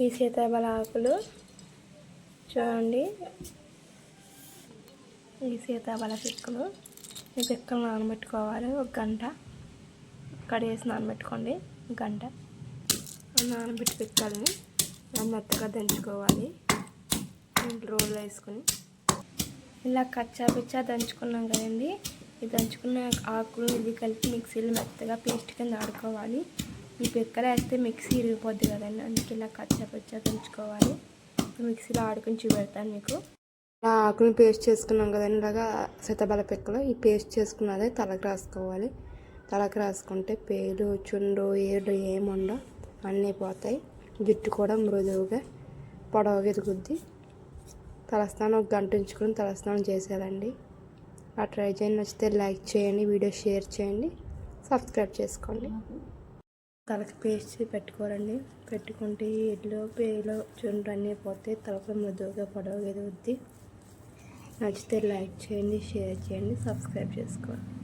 ఈ సీతాఫల ఆకులు చూడండి. ఈ సీతాఫల పిక్కలు ఈ పిక్కలు నానబెట్టుకోవాలి? ఒక గంట. కడిగేసి నానబెట్టుకోండి. గంట. నానబెట్టి పిక్కల్ని మెత్తగా దంచుకోవాలి. రోల్ వేసుకొని. ఇలా కచ్చా పిచ్చా దంచుకున్నాం కదండి. ఈ దంచుకున్న ఆకులు ఇది కలిపి మిక్సీలో మెత్తగా పేస్ట్ కింద ఆడుకోవాలి. ఈ పిక్కలు వేస్తే మిక్సీ ఇరిగిపోద్ది కదండి. అందుకే ఇలా కచ్చా పిచ్చా మిక్సీలో ఆడుకుని చూపెడతాను మీకు. ఇలా ఆకులను పేస్ట్ చేసుకున్నాం కదండి. ఇలాగా సీతబల పిక్కలు ఈ పేస్ట్ చేసుకున్నదే తలకు రాసుకోవాలి. తలకు రాసుకుంటే పేలు చుండు ఏడు ఏముండవు అన్నీ పోతాయి. జుట్టు కూడా మృదువుగా పొడవుగా ఎదుగుద్ది తలస్నానం ఒక గంట ఉంచుకొని తలస్నానం చేసేయాలండి. ఆ ట్రై చేయండి. నచ్చితే లైక్ చేయండి వీడియో షేర్ చేయండి. సబ్స్క్రైబ్ చేసుకోండి. తలకి పేస్ట్ పెట్టుకోరండి పెట్టుకుంటే ఎడ్లో పేలో చుండ్రు అన్నీ పోతే తలకు మృదువుగా పొడవుగా ఎదుగుద్ది నచ్చితే లైక్ చేయండి షేర్ చేయండి సబ్స్క్రైబ్ చేసుకోండి.